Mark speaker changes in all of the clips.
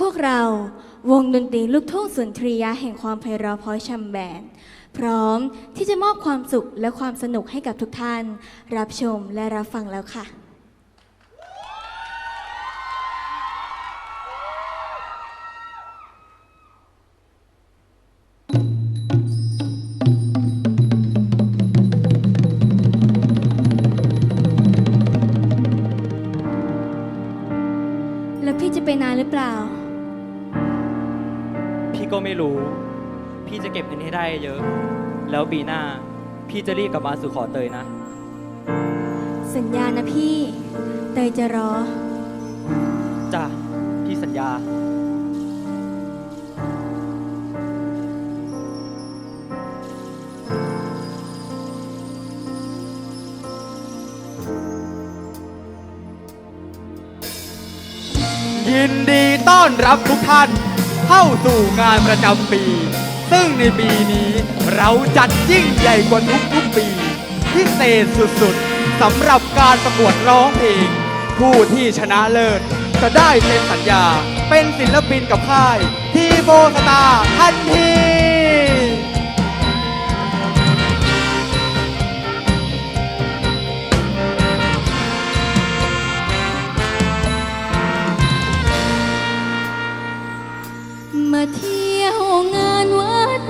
Speaker 1: พวกเราวงดนตรีลูกทุ่งสุนทรียะแห่งความไพเราะเพราะชำแบนพร้อมที่จะมอบความสุขและความสนุกให้กับทุกท่าน รับชมและรับฟังแล้วค่ะ แล้วพี่จะไปนานหรือเปล่า
Speaker 2: ก็ไม่รู้ พี่จะเก็บเงินให้ได้เยอะ แล้วปีหน้า พี่จะรีบกลับมาสู่ขอเตยนะ
Speaker 1: สัญญานะพี่ เตยจะรอ
Speaker 2: จ้ะ พี่สัญญา
Speaker 3: ยินดีต้อนรับทุกท่าน เข้าสู่งานประจำปี ซึ่งในปีนี้เราจัดยิ่งใหญ่กว่าทุกๆปี พิเศษสุดๆสำหรับการประกวดร้องเพลง ผู้ที่ชนะเลิศจะได้เซ็นสัญญาเป็นศิลปินกับค่ายทีโบสตาร์ทันที
Speaker 1: มาเที่ยวงานวัด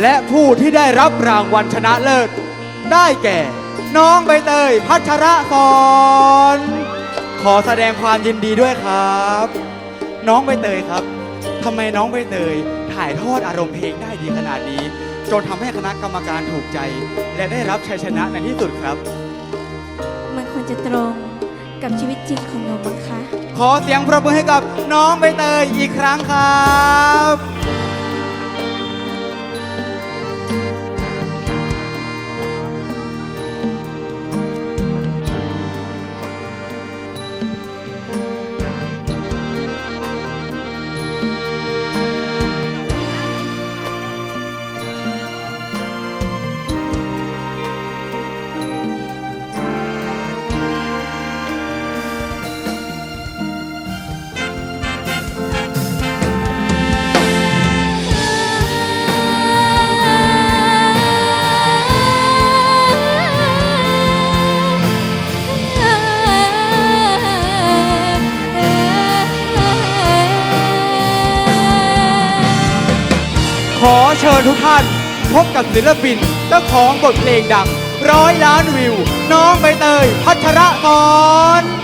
Speaker 1: และผู้ที่ได้รับรางวัลชนะเลิศ ได้แก่ น้องใบเตย พัชระสอนขอแสดงความยินดีด้วยครับ น้องใบเตยครับทำไมน้องใบเตยถ่ายทอดอารมณ์เพลงได้ดีขนาดนี้ จนทำให้คณะกรรมการถูกใจ และได้รับชัยชนะในที่สุดครับ
Speaker 3: มันควรจะตรงกับชีวิตจริงของหนูมั้งคะ
Speaker 1: ขอเสียงปรบมือให้กับน้องใบเตยอีกครั้งครับ บกับศิลปินเจ้าของบทเพลงดัง ร้อยล้านวิว น้องใบเตยพัชระส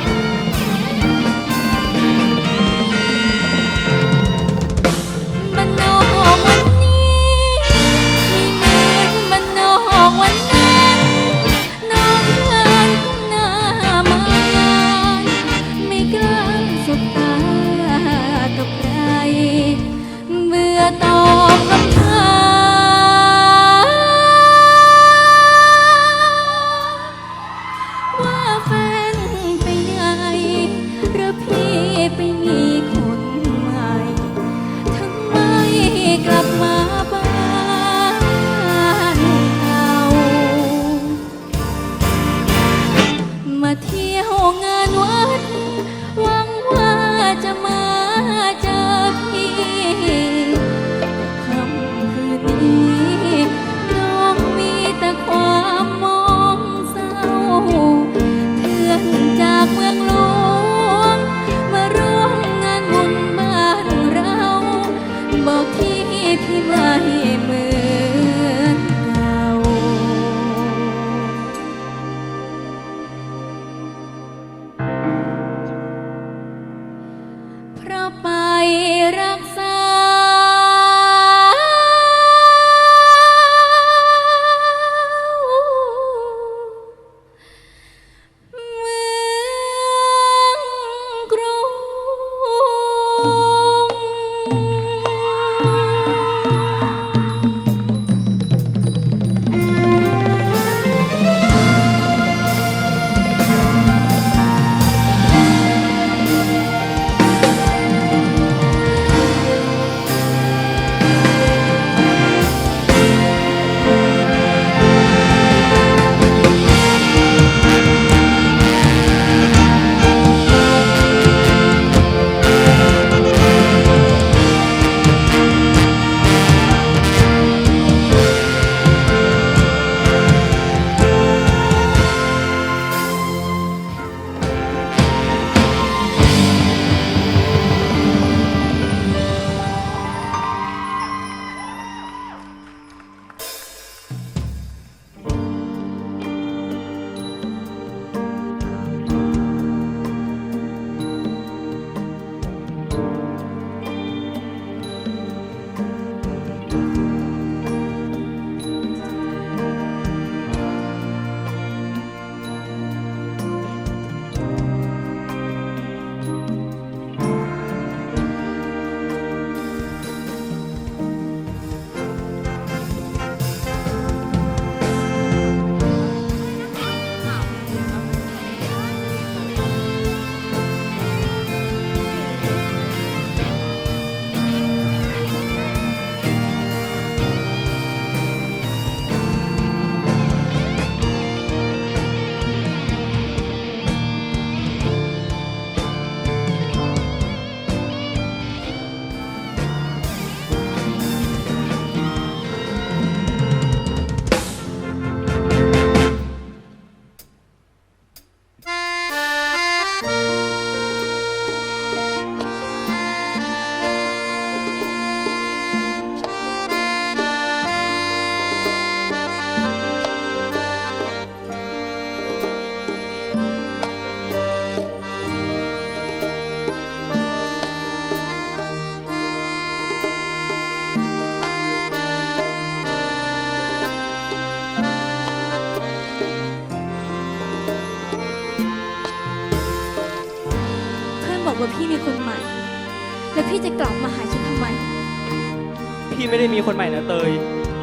Speaker 3: ม่ได้มีคนใหม่นะเต
Speaker 1: ย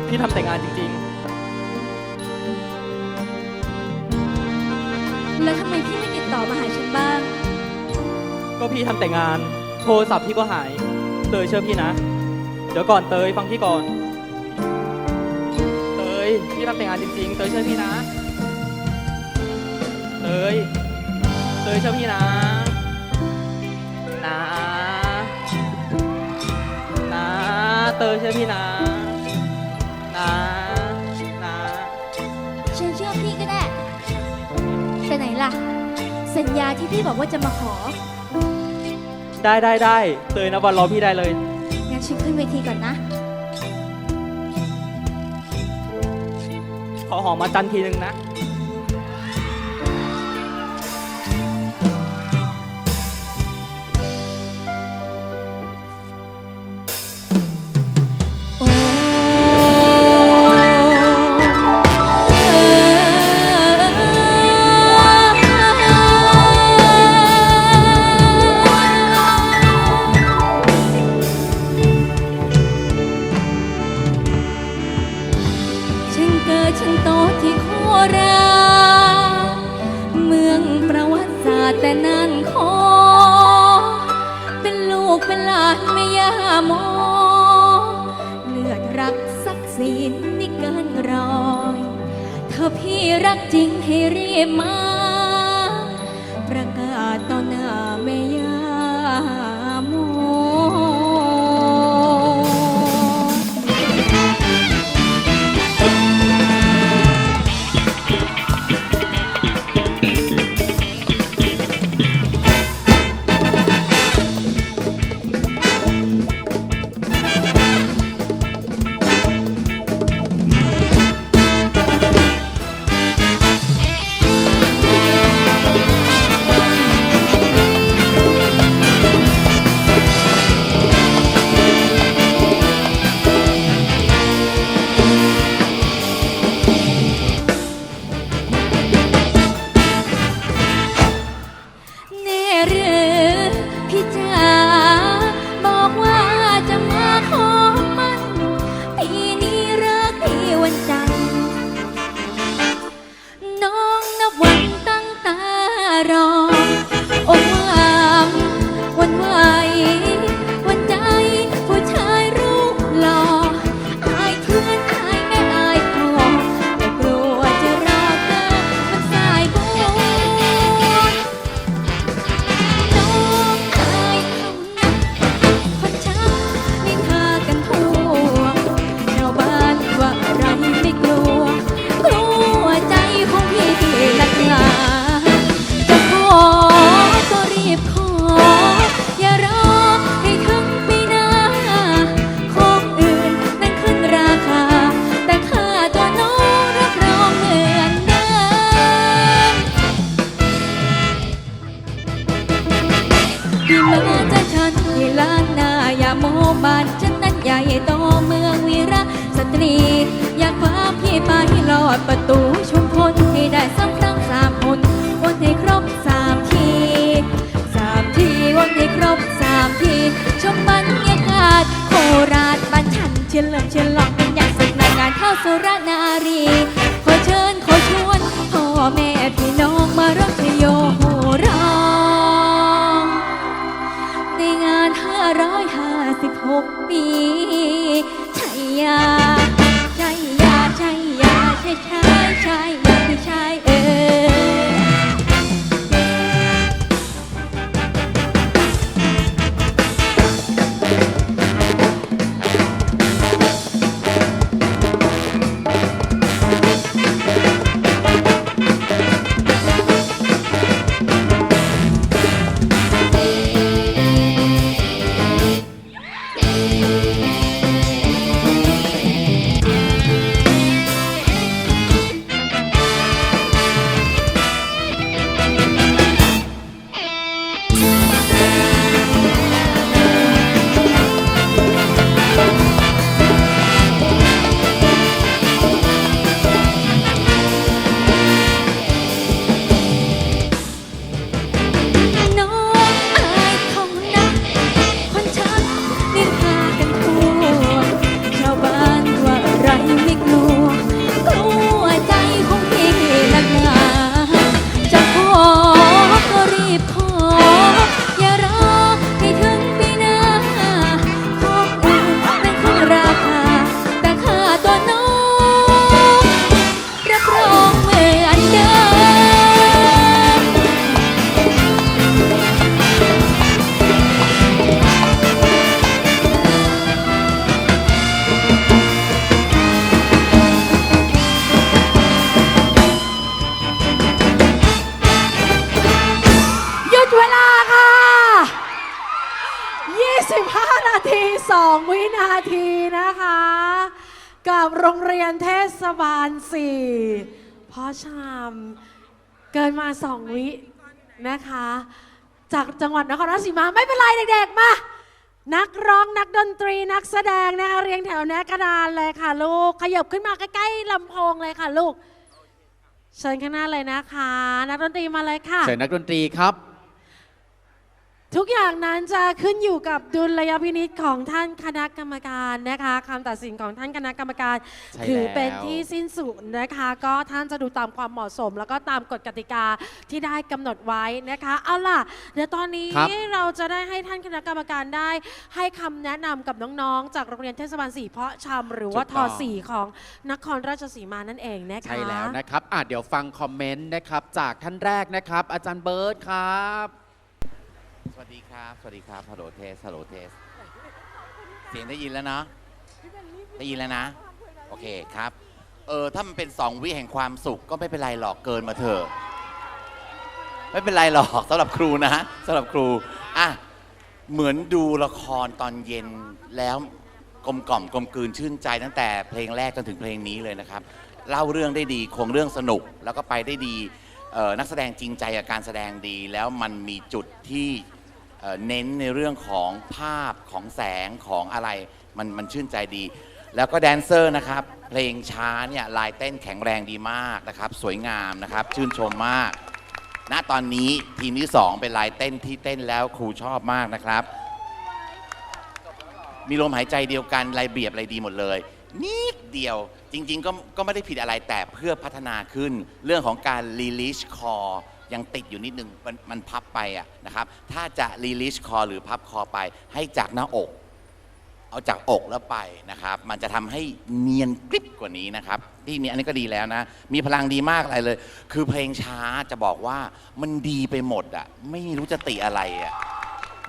Speaker 1: พี่ทำแต่งงานจริง
Speaker 2: แล้วทำไมพี่ไม่ติดต่อมาหาฉันบ้าง
Speaker 1: ๆ ก็พี่ทำแต่งงาน โทรศัพท์พี่ก็หาย เตยเชื่อพี่นะ เดี๋ยวก่อนเตยฟังพี่ก่อน เตยพี่ทำแต่งงานจริง ๆ เตยเชื่อพี่นะ เตย เตยเชื่อพี่นะนะ เตยเชื่อพี่นะ นะ นะ
Speaker 2: ฉันเชื่อพี่ก็ได้แต่ไหนล่ะ สัญญาที่พี่บอกว่าจะมาขอ
Speaker 1: ได้ได้ได้เตยนะวันรอพี่ได้เลย
Speaker 2: งั้นฉันขึ้นเวทีก่อนนะ
Speaker 1: ขอหอมมาจันทีนึงนะ
Speaker 2: บ้านฉันนั้นใหญ่โตเมืองวีระสตรี อยากพาพี่ไปลอดประตูชุมพลให้ได้สักครั้งสามคนวันให้ครบสามทีสามทีวันให้ครบสามทีชมบรรยากาศโคราชบ้านฉันเชื่อเลิมเชื่อลองเป็นอย่างสุดในการเข้าสุรนารีขอเชิญขอชวนพ่อแม่พี่น้องมารับ 556ปีชัยยาชัยยาชัยยาชัยชัยชัยยาพี่ชาย
Speaker 4: นาทีนะคะ กับโรงเรียนเทศบาล4พ่อชามเกินมา2วินะคะ จากจังหวัดนครราชสีมาไม่เป็นไรเด็กๆมา นักร้องนักดนตรีนักแสดงนะคะเรียงแถวแนกระดานเลยค่ะลูก ขยับขึ้นมาใกล้ๆลำโพงเลยค่ะลูกเชิญข้างหน้าเลยนะคะ นักดนตรีมาเลยค่ะ
Speaker 3: เชิญนักดนตรีครับ
Speaker 4: ทุกอย่างนั้นจะขึ้นอยู่กับดุลยพินิจของท่านคณะกรรมการนะคะคำตัดสินของท่านคณะกรรมการ
Speaker 3: ใช่
Speaker 4: ถือเป็น
Speaker 3: แล้ว
Speaker 4: ที่สิ้นสุดนะคะ ก็ท่านจะดูตามความเหมาะสม แล้วก็ตามกฎกติกาที่ได้กำหนดไว้นะคะ เอาล่ะ เดี๋ยวตอนนี้
Speaker 3: ครับ
Speaker 4: เราจะได้ให้ท่านคณะกรรมการได้ ให้คำแนะนำกับน้องๆ จากโรงเรียนเทศบาลสี่เพาะชำหรือว่าทสี่ของนครราชสีมานั่นเองนะคะ
Speaker 3: ใช่แล้วนะครับอะเดี๋ยวฟังคอมเมนต์นะครับ จากท่านแรกนะครับ อาจารย์เบิร์ตครับ
Speaker 5: สวัสดีครับ สวัสดีครับฮัลโหลเทสฮัลโหลเทส เสียงได้ยินแล้วเนาะ ได้ยินแล้วนะ โอเคครับ เออ ถ้ามันเป็นสองวิแห่งความสุขก็ไม่เป็นไรหรอก เกินมาเถอะ ไม่เป็นไรหรอกสำหรับครูนะสำหรับครู อะ เหมือนดูละครตอนเย็นแล้วกลมกล่อมกลมกลืนชื่นใจตั้งแต่เพลงแรกจนถึงเพลงนี้เลยนะครับ เล่าเรื่องได้ดีคงเรื่องสนุกแล้วก็ไปได้ดี เอ่อนักแสดงจริงใจกับการแสดงดี แล้วมันมีจุดที่เอ่อเน้นในเรื่องของภาพของแสงของอะไรมันมันชื่นใจดี แล้วก็แดนเซอร์นะครับ เพลงช้าเนี่ยลายเต้นแข็งแรงดีมากนะครับ สวยงามนะครับ ชื่นชมมาก ณตอนนี้ทีมที่2เป็นลายเต้นที่เต้นแล้วครูชอบมากนะครับ มีลมหายใจเดียวกันลายเบียบอะไรดีหมดเลย นิดเดียว จริง ๆ ก็ก็ไม่ได้ผิดอะไรแต่เพื่อพัฒนาขึ้น เรื่องของการ release core ยังติดอยู่นิดนึงมันมันพับไปอะนะครับ ถ้าจะ release core หรือพับคอไป ให้จากหน้าอก เอาจากอกแล้วไปนะครับ มันจะทำให้เนียนกริบกว่านี้นะครับ ที่นี้อันนี้ก็ดีแล้วนะ มีพลังดีมากอะไรเลย คือเพลงช้าจะบอกว่ามันดีไปหมดอะไม่รู้จะติอะไรอะ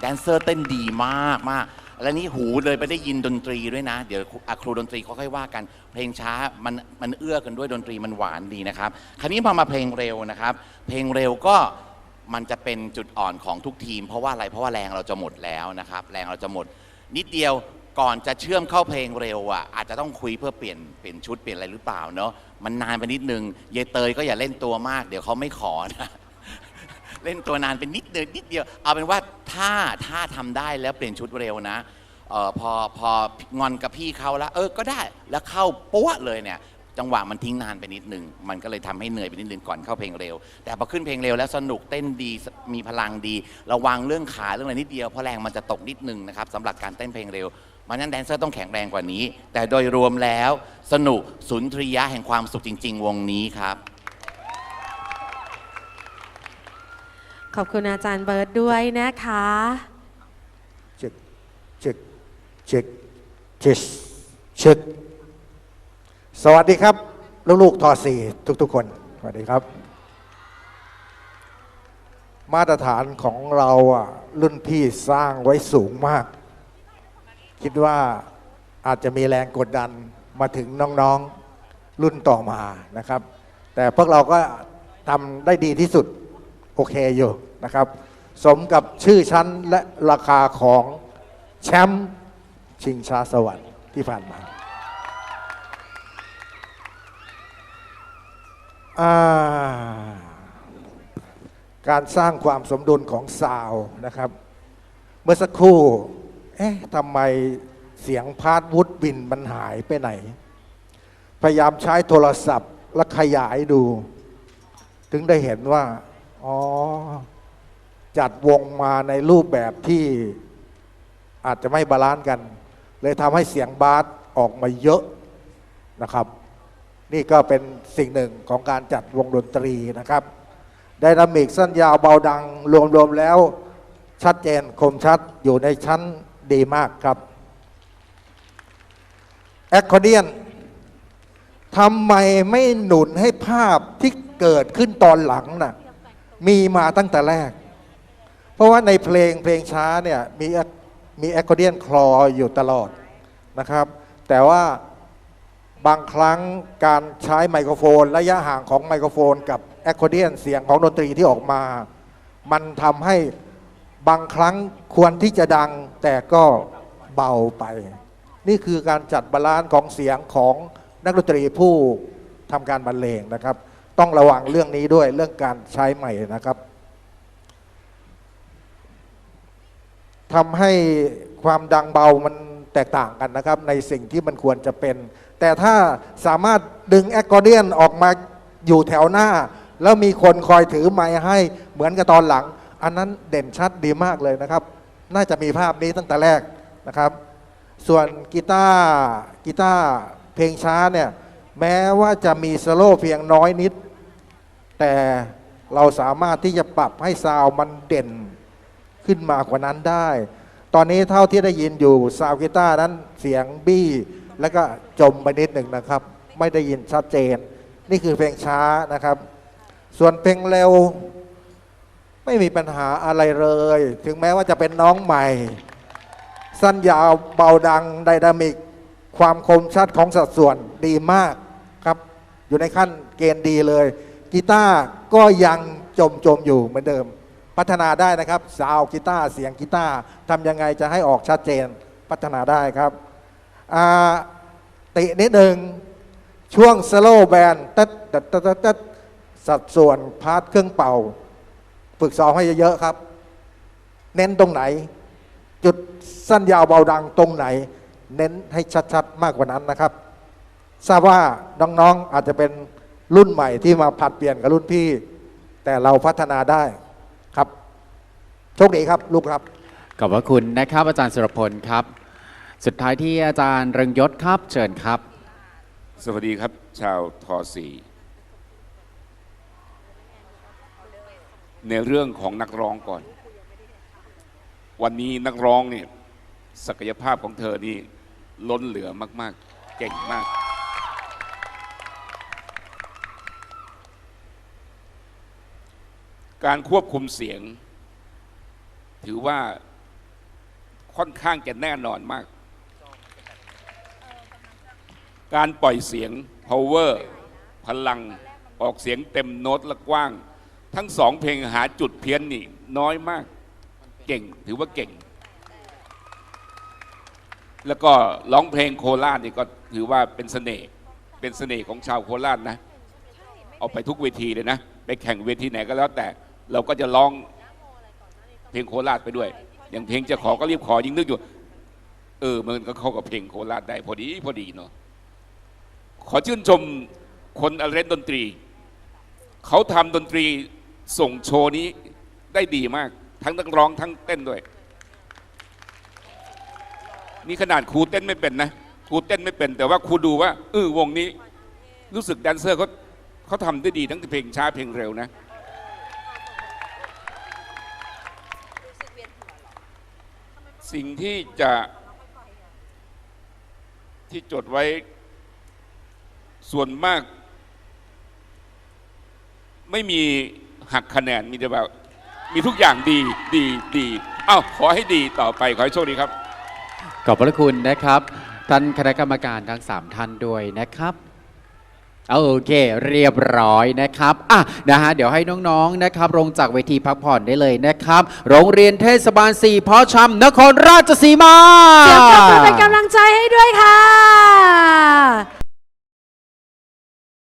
Speaker 5: แดนเซอร์เต้นดีมากมาก แล้วนี่หูเลยไปได้ยินดนตรีด้วยนะ เดี๋ยวครูอะครูดนตรีเขาค่อยว่ากัน เพลงช้ามันมันเอื้อกันด้วยดนตรีมันหวานดีนะครับ คราวนี้พอมาเพลงเร็วนะครับ เพลงเร็วก็มันจะเป็นจุดอ่อนของทุกทีม เพราะว่าอะไรเพราะว่าแรงเราจะหมดแล้วนะครับ แรงเราจะหมด นิดเดียวก่อนจะเชื่อมเข้าเพลงเร็วอะอาจจะต้องคุยเพื่อเปลี่ยนเปลี่ยนชุดเปลี่ยนอะไรหรือเปล่าเนาะมันนานไปนิดนึงเยเตยก็อย่าเล่นตัวมาก เดี๋ยวเขาไม่ขอนะ เล่นตัวนานเป็นนิดเดียวนิดเดียว เอาเป็นว่าถ้าถ้าทำได้แล้วเปลี่ยนชุดเร็วนะเออพอพองอนกับพี่เขาแล้ว เออก็ได้แล้วเข้าปั้วเลยเนี่ย จังหวะมันทิ้งนานไปนิดนึง มันก็เลยทำให้เหนื่อยไปนิดนึงก่อนเข้าเพลงเร็ว แต่พอขึ้นเพลงเร็วแล้วสนุกเต้นดีมีพลังดี ระวังเรื่องขาเรื่องอะไรนิดเดียวเพราะแรงมันจะตกนิดนึงนะครับสำหรับการเต้นเพลงเร็วมันนั้นแดนเซอร์ต้องแข็งแรงกว่านี้ แต่โดยรวมแล้วสนุกสุนทรียะแห่งความสุขจริง ๆ วงนี้ครับ
Speaker 4: ขอบคุณอาจารย์เบิร์ดด้วยนะคะ
Speaker 6: เช็คเช็คเช็คเช็คเช็คสวัสดีครับ ลูกๆทอสี่ทุกๆคน สวัสดีครับ มาตรฐานของเราอะรุ่นพี่สร้างไว้สูงมาก คิดว่าอาจจะมีแรงกดดันมาถึงน้องๆรุ่นต่อมานะครับ แต่พวกเราก็ทำได้ดีที่สุด โอเคอยู่นะครับ สมกับชื่อชั้นและราคาของแชมป์ชิงชาสวรรค์ที่ผ่านมาาการสร้างความสมดุลของซาวนะครับ เมื่อสักครู่ เอ๊ะทำไมเสียงพาร์ทวุดบินมันหายไปไหน พยายามใช้โทรศัพท์และขยายดู ถึงได้เห็นว่า อ๋อ จัดวงมาในรูปแบบที่อาจจะไม่บาลานซ์กัน เลยทำให้เสียงบาสออกมาเยอะนะครับ นี่ก็เป็นสิ่งหนึ่งของการจัดวงดนตรีนะครับไดนามิกสั้นยาวเบาดังรวมๆแล้วชัดเจนคมชัดอยู่ในชั้นดีมากครับแอคคอร์เดียนทำไมไม่หนุนให้ภาพที่เกิดขึ้นตอนหลังน่ะ มีมาตั้งแต่แรก เพราะว่าในเพลงเพลงช้าเนี่ยมีมีแอคคอเดียนคลออยู่ตลอดนะครับ แต่ว่าบางครั้งการใช้ไมโครโฟน ระยะห่างของไมโครโฟน กับแอคคอเดียนเสียงของดนตรีที่ออกมา มันทำให้บางครั้งควรที่จะดังแต่ก็เบาไป นี่คือการจัดบาลานซ์ของเสียงของนักดนตรีผู้ทำการบรรเลงนะครับ ต้องระวังเรื่องนี้ด้วยเรื่องการใช้ใหม่นะครับทำให้ความดังเบามันแตกต่างกันนะครับ ในสิ่งที่มันควรจะเป็น แต่ถ้าสามารถดึงแอคคอร์เดียนออกมาอยู่แถวหน้า แล้วมีคนคอยถือไม้ให้เหมือนกับตอนหลัง อันนั้นเด่นชัดดีมากเลยนะครับ น่าจะมีภาพนี้ตั้งแต่แรกนะครับ ส่วนกีตาร์กีตาร์เพลงช้าเนี่ย แม้ว่าจะมีสโลว์เพียงน้อยนิด แต่เราสามารถที่จะปรับให้ซาวมันเด่นขึ้นมากว่านั้นได้ ตอนนี้เท่าที่ได้ยินอยู่ซาวกีตาร์นั้นเสียงบี้แล้วก็จมไปนิดหนึ่งนะครับ ไม่ได้ยินชัดเจน นี่คือเพลงช้านะครับ ส่วนเพลงเร็ว ไม่มีปัญหาอะไรเลย ถึงแม้ว่าจะเป็นน้องใหม่ สั้นยาวเบาดังไดนามิก ความคมชัดของสัดส่วนดีมากครับ อยู่ในขั้นเกณฑ์ดีเลย กีตาร์ก็ยังจมจมอยู่เหมือนเดิม พัฒนาได้นะครับ สาวกีตาร์เสียงกีตาร์ทำยังไงจะให้ออกชัดเจนพัฒนาได้ครับตินิดหนึ่งช่วงสโลแบนตัดตัดตัดตัดตัดสัดส่วนพาร์ทเครื่องเป่า ฝึกซ้อมให้เยอะๆครับ เน้นตรงไหน จุดสั้นยาวเบาดังตรงไหน เน้นให้ชัดๆ มากกว่านั้นนะครับ ทราบว่าน้องๆอาจจะเป็นรุ่นใหม่ที่มาผัดเปลี่ยนกับรุ่นพี่ แต่เราพัฒนาได้ครับโชคดีครับลูกครับ
Speaker 7: ขอบพระคุณนะครับอาจารย์สุรพลครับ สุดท้ายที่อาจารย์เริงยศครับเชิญครับ
Speaker 8: สวัสดีครับ ชาวทอสีในเรื่องของนักร้องก่อน วันนี้นักร้องเนี่ยศักยภาพของเธอนี่ ล้นเหลือมากๆ เก่งมาก การควบคุมเสียง ถือว่าค่อนข้างจะแน่นอนมาก การปล่อยเสียง power พลังออกเสียงเต็มโน้ตและกว้าง ทั้งสองเพลงหาจุดเพี้ยนนี่น้อยมาก เก่งถือว่าเก่ง แล้วก็ร้องเพลงโคราชนี่ก็ถือว่าเป็นเสน่ห์เป็นเสน่ห์ของชาวโคราชนะเอาไปทุกเวทีเลยนะ ไปแข่งเวทีไหนก็แล้วแต่เราก็จะร้องเพลงโคราชไปด้วย อย่างเพลงจะขอก็รีบขอยิ่งนึกอยู่ เออ มันก็เข้ากับเพลงโคราชได้พอดีพอดีเนาะขอชื่นชมคนอเรนดนตรี เขาทำดนตรีส่งโชว์นี้ได้ดีมาก ทั้งนักร้องทั้งเต้นด้วย นี่ขนาดครูเต้นไม่เป็นนะครูเต้นไม่เป็น แต่ว่าครูดูว่าเออวงนี้ รู้สึกแดนเซอร์เขาเขาทำได้ดีทั้งเพลงช้าเพลงเร็วนะสิ่งที่จะที่จดไว้ส่วนมาก ไม่มีหักคะแนนมีแต่แบบมีทุกอย่างดีดีดีอ้าวขอให้ดีต่อไป ขอให้โชคดีครับ
Speaker 7: ขอบพระคุณนะครับ ท่านคณะกรรมการทั้ง 3 ท่านด้วยนะครับโอเค เรียบร้อยนะครับอะนะฮะเดี๋ยวให้น้องๆนะครับลงจากเวทีพักผ่อนได้เลยนะครับ โรงเรียนเทศบาลสี่พอชำนครราชสีมา
Speaker 4: เสียงปรบมือเป็นกำลังใจให้ด้วยค่ะ